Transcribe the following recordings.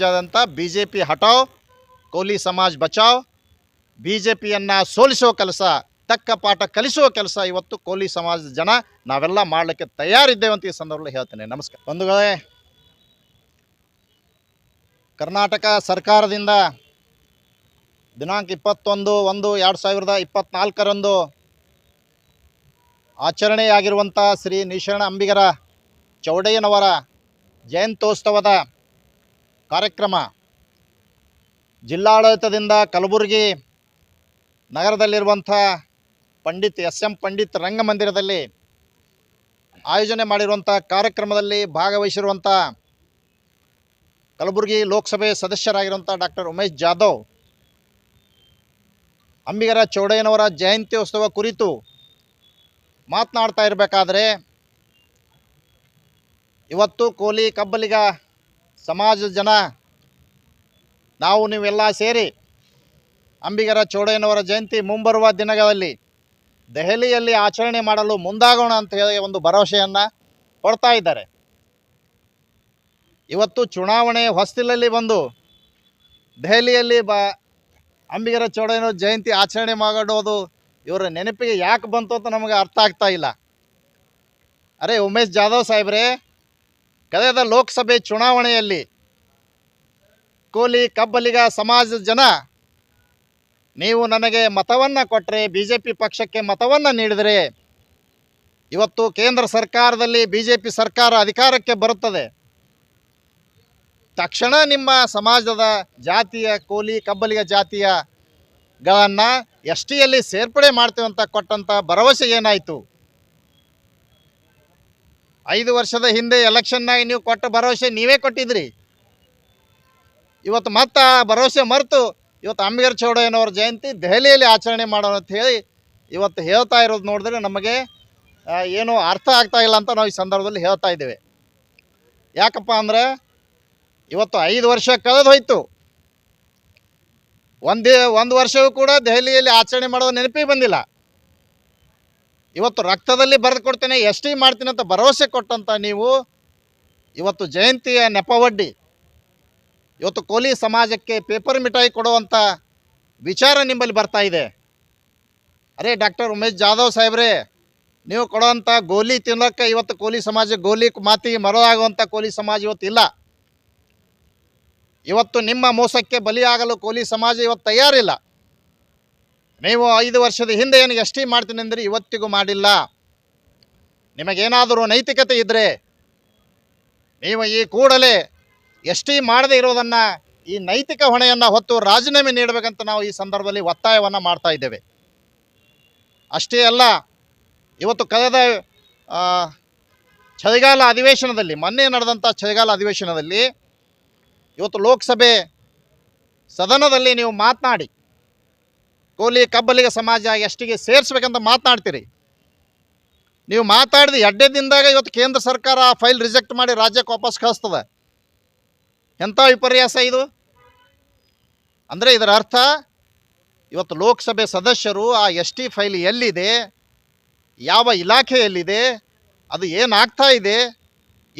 ರಾಜ್ಯಾದ್ಯಂತ B J P ಹಟಾವ್ ಕೋಲಿ ಸಮಾಜ್ ಬಚಾವ್ ಬಿ ಜೆ ಸೋಲಿಸುವ ಕೆಲಸ, ತಕ್ಕ ಪಾಠ ಕಲಿಸುವ ಕೆಲಸ ಇವತ್ತು ಕೋಲಿ ಸಮಾಜದ ಜನ ನಾವೆಲ್ಲ ಮಾಡಲಿಕ್ಕೆ ತಯಾರಿದ್ದೇವೆ ಅಂತ ಈ ಸಂದರ್ಭದಲ್ಲಿ ಹೇಳ್ತೇನೆ. ನಮಸ್ಕಾರ. ಬಂಧುಗಳೇ, ಕರ್ನಾಟಕ ಸರ್ಕಾರದಿಂದ ದಿನಾಂಕ ಇಪ್ಪತ್ತೊಂದು ಒಂದು ಎರಡು ಸಾವಿರದ ಇಪ್ಪತ್ತ್ನಾಲ್ಕರಂದು ಆಚರಣೆಯಾಗಿರುವಂಥ ಶ್ರೀ ನಿಶರಣ ಅಂಬಿಗರ ಚೌಡಯ್ಯನವರ ಜಯಂತ್ಯೋತ್ಸವದ ಕಾರ್ಯಕ್ರಮ. ಜಿಲ್ಲಾಡಳಿತದಿಂದ ಕಲಬುರಗಿ ನಗರದಲ್ಲಿರುವಂಥ ಪಂಡಿತ್ ಎಸ್ ಎಂ ಪಂಡಿತ್ ರಂಗಮಂದಿರದಲ್ಲಿ ಆಯೋಜನೆ ಮಾಡಿರುವಂಥ ಕಾರ್ಯಕ್ರಮದಲ್ಲಿ ಭಾಗವಹಿಸಿರುವಂಥ ಕಲಬುರಗಿ ಲೋಕಸಭೆ ಸದಸ್ಯರಾಗಿರುವಂಥ ಡಾಕ್ಟರ್ ಉಮೇಶ್ ಜಾಧವ್, ಅಂಬಿಗರ ಚೌಡಯ್ಯನವರ ಜಯಂತ್ಯೋತ್ಸವ ಕುರಿತು ಮಾತನಾಡ್ತಾ ಇರಬೇಕಾದ್ರೆ ಇವತ್ತು ಕೋಲಿ ಕಬ್ಬಲಿಗ ಸಮಾಜದ ಜನ, ನಾವು ನೀವೆಲ್ಲ ಸೇರಿ ಅಂಬಿಗರ ಚೌಡಯ್ಯನವರ ಜಯಂತಿ ಮುಂಬರುವ ದಿನಗಳಲ್ಲಿ ದೆಹಲಿಯಲ್ಲಿ ಆಚರಣೆ ಮಾಡಲು ಮುಂದಾಗೋಣ ಅಂತ ಹೇಳಿ ಒಂದು ಭರವಸೆಯನ್ನು ಕೊಡ್ತಾ ಇದ್ದಾರೆ. ಇವತ್ತು ಚುನಾವಣೆ ಹೊಸ್ತಿಲಲ್ಲಿ ಬಂದು ದೆಹಲಿಯಲ್ಲಿ ಬ ಅಂಬಿಗರ ಚೌಡಯ್ಯನವರ ಜಯಂತಿ ಆಚರಣೆ ಮಾಡೋದು ಇವರ ನೆನಪಿಗೆ ಯಾಕೆ ಬಂತು ಅಂತ ನಮಗೆ ಅರ್ಥ ಆಗ್ತಾ ಇಲ್ಲ. ಅರೆ ಉಮೇಶ್ ಜಾಧವ್ ಸಾಹೇಬ್ರೆ ಕಳೆದ ಲೋಕಸಭೆ ಚುನಾವಣೆಯಲ್ಲಿ ಕೋಲಿ ಕಬ್ಬಲಿಗ ಸಮಾಜದ ಜನ, ನೀವು ನನಗೆ ಮತವನ್ನು ಕೊಟ್ಟರೆ ಬಿ ಜೆ ಪಿ ಪಕ್ಷಕ್ಕೆ ಮತವನ್ನು ನೀಡಿದರೆ, ಇವತ್ತು ಕೇಂದ್ರ ಸರ್ಕಾರದಲ್ಲಿ ಬಿ ಜೆ ಪಿ ಸರ್ಕಾರ ಅಧಿಕಾರಕ್ಕೆ ಬರುತ್ತದೆ. ತಕ್ಷಣ ನಿಮ್ಮ ಸಮಾಜದ ಜಾತಿಯ, ಕೋಲಿ ಕಬ್ಬಲಿಗ ಜಾತಿಯಗಳನ್ನು ಎಸ್ ಟಿಯಲ್ಲಿ ಸೇರ್ಪಡೆ ಮಾಡ್ತೇವೆ ಅಂತ ಕೊಟ್ಟಂಥ ಭರವಸೆ ಏನಾಯಿತು? ಐದು ವರ್ಷದ ಹಿಂದೆ ಎಲೆಕ್ಷನ್ನಾಗಿ ನೀವು ಕೊಟ್ಟ ಭರವಸೆ ನೀವೇ ಕೊಟ್ಟಿದ್ರಿ. ಇವತ್ತು ಮತ್ತೆ ಆ ಭರವಸೆ ಮರೆತು ಇವತ್ತು ಅಂಬೇಡ್ಕರ್ ಚೌಡಯ್ಯನವರ ಜಯಂತಿ ದೆಹಲಿಯಲ್ಲಿ ಆಚರಣೆ ಮಾಡೋಣ ಅಂತ ಹೇಳಿ ಇವತ್ತು ಹೇಳ್ತಾ ಇರೋದು ನೋಡಿದ್ರೆ ನಮಗೆ ಏನು ಅರ್ಥ ಆಗ್ತಾ ಇಲ್ಲ ಅಂತ ನಾವು ಈ ಸಂದರ್ಭದಲ್ಲಿ ಹೇಳ್ತಾ ಇದ್ದೇವೆ. ಯಾಕಪ್ಪ ಅಂದರೆ ಇವತ್ತು ಐದು ವರ್ಷ ಕಳೆದು ಹೋಯ್ತು ಒಂದೇ, ಒಂದು ವರ್ಷವೂ ಕೂಡ ದೆಹಲಿಯಲ್ಲಿ ಆಚರಣೆ ಮಾಡೋ ನೆನಪಿಗೆ ಬಂದಿಲ್ಲ. ಇವತ್ತು ರಕ್ತದಲ್ಲಿ ಬರೆದು ಕೊಡ್ತೇನೆ, ಎಸ್ ಟಿ ಮಾಡ್ತೀನಿ ಅಂತ ಭರವಸೆ ಕೊಟ್ಟಂತ ನೀವು ಇವತ್ತು ಜಯಂತಿಯ ನೆಪವಡ್ಡಿ, ಇವತ್ತು ಕೋಲಿ ಸಮಾಜಕ್ಕೆ ಪೇಪರ್ ಮಿಠಾಯಿ ಕೊಡುವಂಥ ವಿಚಾರ ನಿಮ್ಮಲ್ಲಿ ಬರ್ತಾ ಇದೆ. ಅರೆ ಡಾಕ್ಟರ್ ಉಮೇಶ್ ಜಾಧವ್ ಸಾಹೇಬ್ರೆ, ನೀವು ಕೊಡುವಂಥ ಗೋಲಿ ತಿನ್ನೋಕ್ಕೆ ಇವತ್ತು ಕೋಲಿ ಸಮಾಜ, ಗೋಲಿ ಮಾತಿ ಮರದಾಗುವಂಥ ಕೋಲಿ ಸಮಾಜ ಇವತ್ತು ಇಲ್ಲ. ಇವತ್ತು ನಿಮ್ಮ ಮೋಸಕ್ಕೆ ಬಲಿಯಾಗಲು ಕೋಲಿ ಸಮಾಜ ಇವತ್ತು ತಯಾರಿಲ್ಲ. ನೀವು ಐದು ವರ್ಷದ ಹಿಂದೆ ಏನು ಎಸ್ ಟಿ ಮಾಡ್ತೀನಿ ಅಂದರೆ, ಇವತ್ತಿಗೂ ಮಾಡಿಲ್ಲ. ನಿಮಗೇನಾದರೂ ನೈತಿಕತೆ ಇದ್ದರೆ ನೀವು ಈ ಕೂಡಲೇ ಎಸ್ ಟಿ ಮಾಡದೇ ಇರೋದನ್ನು ಈ ನೈತಿಕ ಹೊಣೆಯನ್ನು ಹೊತ್ತು ರಾಜೀನಾಮೆ ನೀಡಬೇಕಂತ ನಾವು ಈ ಸಂದರ್ಭದಲ್ಲಿ ಒತ್ತಾಯವನ್ನು ಮಾಡ್ತಾ ಇದ್ದೇವೆ. ಅಷ್ಟೇ ಅಲ್ಲ, ಇವತ್ತು ಕಳೆದ ಚಳಿಗಾಲ ಅಧಿವೇಶನದಲ್ಲಿ, ಮೊನ್ನೆ ನಡೆದಂಥ ಚಳಿಗಾಲ ಅಧಿವೇಶನದಲ್ಲಿ ಇವತ್ತು ಲೋಕಸಭೆ ಸದನದಲ್ಲಿ ನೀವು ಮಾತನಾಡಿ ಕೋಲಿ ಕಬ್ಬಲಿಗ ಸಮಾಜ ಎಷ್ಟಿಗೆ ಸೇರಿಸ್ಬೇಕಂತ ಮಾತನಾಡ್ತೀರಿ? ನೀವು ಮಾತಾಡಿದ ಎಡ್ಡೆ ದಿನದಾಗ ಇವತ್ತು ಕೇಂದ್ರ ಸರ್ಕಾರ ಆ ಫೈಲ್ ರಿಜೆಕ್ಟ್ ಮಾಡಿ ರಾಜ್ಯಕ್ಕೆ ವಾಪಸ್ ಕಳಿಸ್ತದೆ. ಎಂಥ ವಿಪರ್ಯಾಸ ಇದು? ಅಂದರೆ ಇದರ ಅರ್ಥ, ಇವತ್ತು ಲೋಕಸಭೆ ಸದಸ್ಯರು ಆ ಎಸ್ ಟಿ ಫೈಲ್ ಎಲ್ಲಿದೆ? ಯಾವ ಇಲಾಖೆಯಲ್ಲಿದೆ ಅದು ಏನಾಗ್ತಾ ಇದೆ?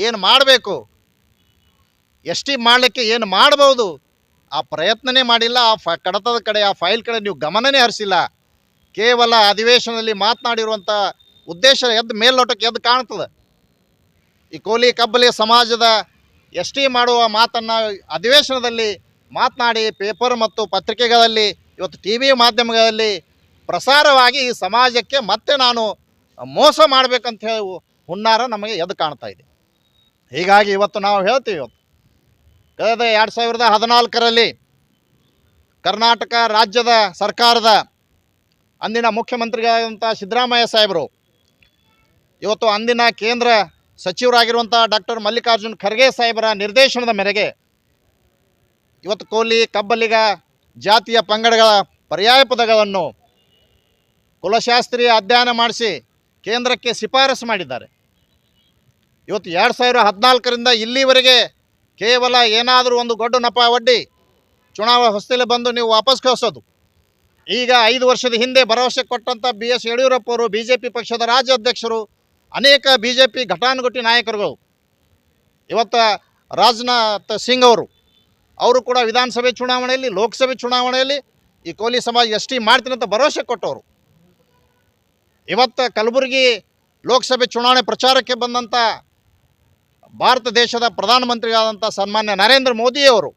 ಏನು ಮಾಡಬೇಕು? ಎಸ್ ಟಿ ಮಾಡಲಿಕ್ಕೆ ಏನು ಮಾಡ್ಬೋದು? ಆ ಪ್ರಯತ್ನನೇ ಮಾಡಿಲ್ಲ, ಆ ಫ, ಕಡತದ ಕಡೆ, ಆ ಫೈಲ್ ಕಡೆ ನೀವು ಗಮನನೇ ಹರಿಸಿಲ್ಲ. ಕೇವಲ ಅಧಿವೇಶನದಲ್ಲಿ ಮಾತನಾಡಿರುವಂಥ ಉದ್ದೇಶ ಎದ್ದು ಮೇಲ್ನೋಟಕ್ಕೆ ಎದ್ದು ಕಾಣ್ತದೆ. ಈ ಕೋಲಿ ಕಬ್ಬಲಿ ಸಮಾಜದ ಎಸ್ ಟಿ ಮಾಡುವ ಮಾತನ್ನು ಅಧಿವೇಶನದಲ್ಲಿ ಮಾತನಾಡಿ ಪೇಪರ್ ಮತ್ತು ಪತ್ರಿಕೆಗಳಲ್ಲಿ, ಇವತ್ತು ಟಿ ವಿ ಮಾಧ್ಯಮಗಳಲ್ಲಿ ಪ್ರಸಾರವಾಗಿ ಈ ಸಮಾಜಕ್ಕೆ ಮತ್ತೆ ನಾನು ಮೋಸ ಮಾಡಬೇಕಂತ ಹೇಳಿ ಹುನ್ನಾರ ನಮಗೆ ಎದ್ದು ಕಾಣ್ತಾ ಇದೆ. ಹೀಗಾಗಿ ಇವತ್ತು ನಾವು ಹೇಳ್ತೀವಿ ಇವತ್ತು. ಕಳೆದ ಎರಡು ಸಾವಿರದ ಹದಿನಾಲ್ಕರಲ್ಲಿ ಕರ್ನಾಟಕ ರಾಜ್ಯದ ಸರ್ಕಾರದ ಅಂದಿನ ಮುಖ್ಯಮಂತ್ರಿಗಳಾದಂಥ ಸಿದ್ದರಾಮಯ್ಯ ಸಾಹೇಬರು, ಇವತ್ತು ಅಂದಿನ ಕೇಂದ್ರ ಸಚಿವರಾಗಿರುವಂಥ ಡಾಕ್ಟರ್ ಮಲ್ಲಿಕಾರ್ಜುನ್ ಖರ್ಗೆ ಸಾಹೇಬರ ನಿರ್ದೇಶನದ ಮೇರೆಗೆ ಇವತ್ತು ಕೋಲಿ ಕಬ್ಬಲಿಗ ಜಾತಿಯ ಪಂಗಡಗಳ ಪರ್ಯಾಯ ಪದಗಳನ್ನು ಕುಲಶಾಸ್ತ್ರೀಯ ಅಧ್ಯಯನ ಮಾಡಿಸಿ ಕೇಂದ್ರಕ್ಕೆ ಶಿಫಾರಸು ಮಾಡಿದ್ದಾರೆ. ಇವತ್ತು ಎರಡು ಸಾವಿರ ಹದಿನಾಲ್ಕರಿಂದ ಇಲ್ಲಿವರೆಗೆ ಕೇವಲ ಏನಾದರೂ ಒಂದು ಗೊಡ್ಡು ನಪ ಒಡ್ಡಿ ಚುನಾವಣಾ ಹೊಸ್ತಿಲೆ ಬಂದು ನೀವು ವಾಪಸ್ ಕಳಿಸೋದು. ಈಗ ಐದು ವರ್ಷದ ಹಿಂದೆ ಭರವಸೆ ಕೊಟ್ಟಂಥ ಬಿ ಎಸ್ ಯಡಿಯೂರಪ್ಪ ಅವರು ಬಿ ಜೆ ಪಿ ಪಕ್ಷದ ರಾಜ್ಯಾಧ್ಯಕ್ಷರು ಅನೇಕ ಬಿ ಜೆ ಪಿ ಘಟಾನುಘಟಿ ನಾಯಕರುಗಳು, ಇವತ್ತು ರಾಜನಾಥ್ ಸಿಂಗ್ ಅವರು ಅವರು ಕೂಡ ವಿಧಾನಸಭೆ ಚುನಾವಣೆಯಲ್ಲಿ, ಲೋಕಸಭೆ ಚುನಾವಣೆಯಲ್ಲಿ ಈ ಕೋಲಿ ಸಮಾಜ ಎಸ್ ಟಿ ಮಾಡ್ತೀನಿ ಅಂತ ಭರವಸೆ ಕೊಟ್ಟವರು. ಇವತ್ತು ಕಲಬುರಗಿ ಲೋಕಸಭೆ ಚುನಾವಣೆ ಪ್ರಚಾರಕ್ಕೆ ಬಂದಂಥ ಭಾರತ ದೇಶದ ಪ್ರಧಾನಮಂತ್ರಿಯಾದಂಥ ಸನ್ಮಾನ್ಯ ನರೇಂದ್ರ ಮೋದಿಯವರು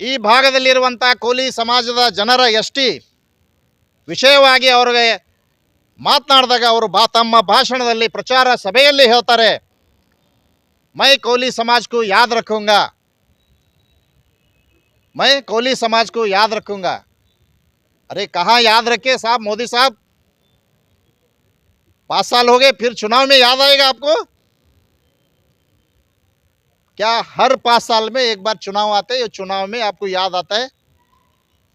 ಈ ಭಾಗದಲ್ಲಿರುವಂಥ ಕೋಲಿ ಸಮಾಜದ ಜನರ ಎಸ್ ಟಿ ವಿಷಯವಾಗಿ ಅವರಿಗೆ ಮಾತನಾಡಿದಾಗ ಅವರು ಬಾ ತಮ್ಮ ಭಾಷಣದಲ್ಲಿ ಪ್ರಚಾರ ಸಭೆಯಲ್ಲಿ ಹೇಳ್ತಾರೆ ಮೈ ಕೋಲಿ ಸಮಾಜ್ को याद रखूंगा मैं कोली समाज को याद रखूंगा अरे कहाँ याद रखे साहब मोदी साहब पाँच साल हो गए फिर चुनाव में याद आएगा आपको क्या हर पाँच साल में एक बार चुनाव आते हैं? चुनाव में आपको याद आता है?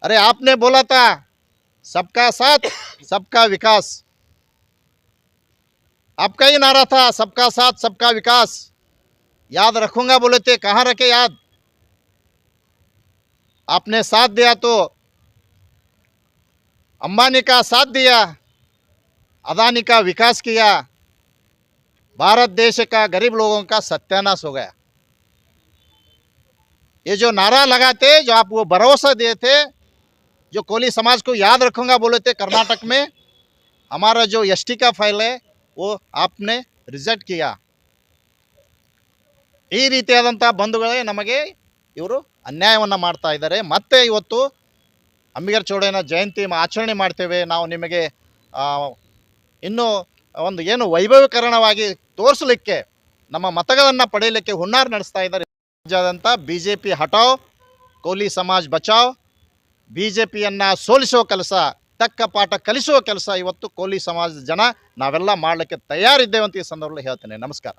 अरे आपने बोला था, सबका साथ, सबका विकास। आपका ही नारा था, सबका साथ, सबका विकास। याद रखूँगा, बोले थे, कहाँ रखे याद? आपने साथ दिया तो अंबानी का साथ दिया, अदानी का विकास किया। भारत देश का गरीब लोगों का सत्यानाश हो गया। ये जो नारा लगाते जो आप वो भरोसा दिए थे जो कोली समाज को याद रखूंगा बोले थे कर्नाटक में हमारा जो एस का फाइल है वो आपने रिजेक्ट किया ಈ ರೀತಿಯಾದಂಥ ಬಂಧುಗಳೇ ನಮಗೆ ಇವರು ಅನ್ಯಾಯವನ್ನು ಮಾಡ್ತಾ ಇದ್ದಾರೆ ಮತ್ತೆ ಇವತ್ತು ಅಂಬಿಗರ ಚೌಡಯ್ಯನ ಜಯಂತಿ ಮ- ಆಚರಣೆ ಮಾಡ್ತೇವೆ ನಾವು ನಿಮಗೆ ಆ, ಇನ್ನೂ ಒಂದು ಏನು ವೈಭವೀಕರಣವಾಗಿ ತೋರಿಸಲಿಕ್ಕೆ ನಮ್ಮ ಮತಗಳನ್ನು ಪಡೆಯಲಿಕ್ಕೆ ಹುನ್ನಾರ ನಡೆಸ್ತಾ ಇದ್ದಾರೆ ರಾಜ್ಯಾದ್ಯಂತ ಬಿ ಜೆ ಪಿ ಹಟಾವ್ ಕೋಲಿ ಸಮಾಜ್ ಬಚಾವ್ ಬಿ ಜೆ ಸೋಲಿಸುವ ಕೆಲಸ, ತಕ್ಕ ಪಾಠ ಕಲಿಸುವ ಕೆಲಸ ಇವತ್ತು ಕೋಲಿ ಸಮಾಜದ ಜನ, ನಾವೆಲ್ಲ ಮಾಡಲಿಕ್ಕೆ ತಯಾರಿದ್ದೇವೆ ಅಂತ ಈ ಸಂದರ್ಭದಲ್ಲಿ ಹೇಳ್ತೇನೆ. ನಮಸ್ಕಾರ.